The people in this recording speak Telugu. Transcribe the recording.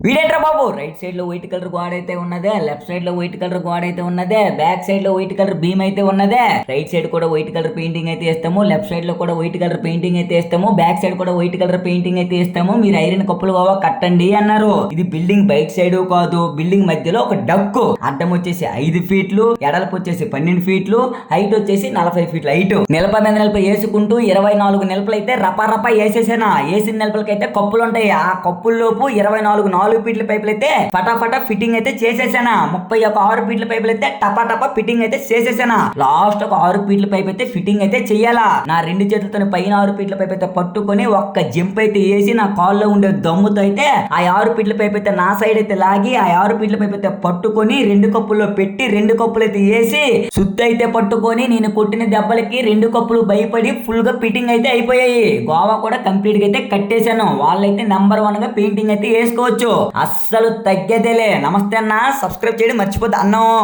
வீடியோ బాబు. రైట్ సైడ్లో వైట్ కలర్ గోడ అయితే ఉన్నదే. లెఫ్ట్ సైడ్లో వైట్ కలర్ గోడ అయితే ఉన్నదే. బ్యాక్ సైడ్లో వైట్ కలర్ బీమ్ అయితే ఉన్నదే. రైట్ సైడ్ కూడా వైట్ కలర్ పెయింటింగ్ అయితే ఇస్తాము. లెఫ్ట్ సైడ్లో కూడా వైట్ కలర్ పెయింటింగ్ అయితే ఇస్తాము. బ్యాక్ సైడ్ కూడా వైట్ కలర్ పెయింటింగ్ అయితే ఇస్తాము. మీరు ఐరన్ కప్పులు బాబా కట్టండి అన్నారు. ఇది బిల్డింగ్ బయట సైడ్ కాదు. బిల్డింగ్ మధ్యలో ఒక డక్కు అడ్డం వచ్చేసి ఐదు ఫీట్లు ఎడలపు వచ్చేసి పన్నెండు ఫీట్లు హైట్ వచ్చేసి నలభై ఫీట్లు హైట్ నిలప మీద నిలప వేసుకుంటూ ఇరవై నాలుగు నిలపలు అయితే రప రపా వేసేసానా? వేసిన నిలపలకైతే కప్పులు ఉంటాయి. ఆ కప్పుల్లోపు ఇరవై నాలుగు నాలుగు ఫీట్ల పైపులు అయితే ఫటాఫట ఫిట్టింగ్ అయితే చేసేసానా. ముప్పై ఒక ఆరు ఫీట్ల పైపులు అయితే టపా టపా ఫిట్టింగ్ అయితే చేసేసానా. లాస్ట్ ఒక ఆరు ఫీట్ల పైప్ అయితే ఫిట్టింగ్ అయితే చేయాలా. నా రెండు చేతులతో పైన ఆరు ఫీట్ల పైప్ అయితే పట్టుకొని ఒక్క జంప్ అయితే వేసి నా కాల్లో ఉండే దమ్ముతో అయితే ఆ ఆరు ఫీట్ల పైప్ అయితే నా సైడ్ అయితే లాగి ఆ ఆరు ఫీట్ల పైప్ అయితే పట్టుకొని రెండు కప్పుల్లో పెట్టి రెండు కప్పులు అయితే వేసి సుత్తి అయితే పట్టుకొని నేను కొట్టిన దెబ్బలకి రెండు కప్పులు భయపడి ఫుల్గా ఫిట్టింగ్ అయితే అయిపోయాయి. గోవా కూడా కంప్లీట్గా అయితే కట్టేశాను. వాళ్ళైతే నెంబర్ వన్గా పెయింటింగ్ అయితే వేసుకోవచ్చు. అస్సలు తగ్గేదేలే నమస్తే అన్న. సబ్స్క్రైబ్ చేయడం మర్చిపోద్దు అన్నం.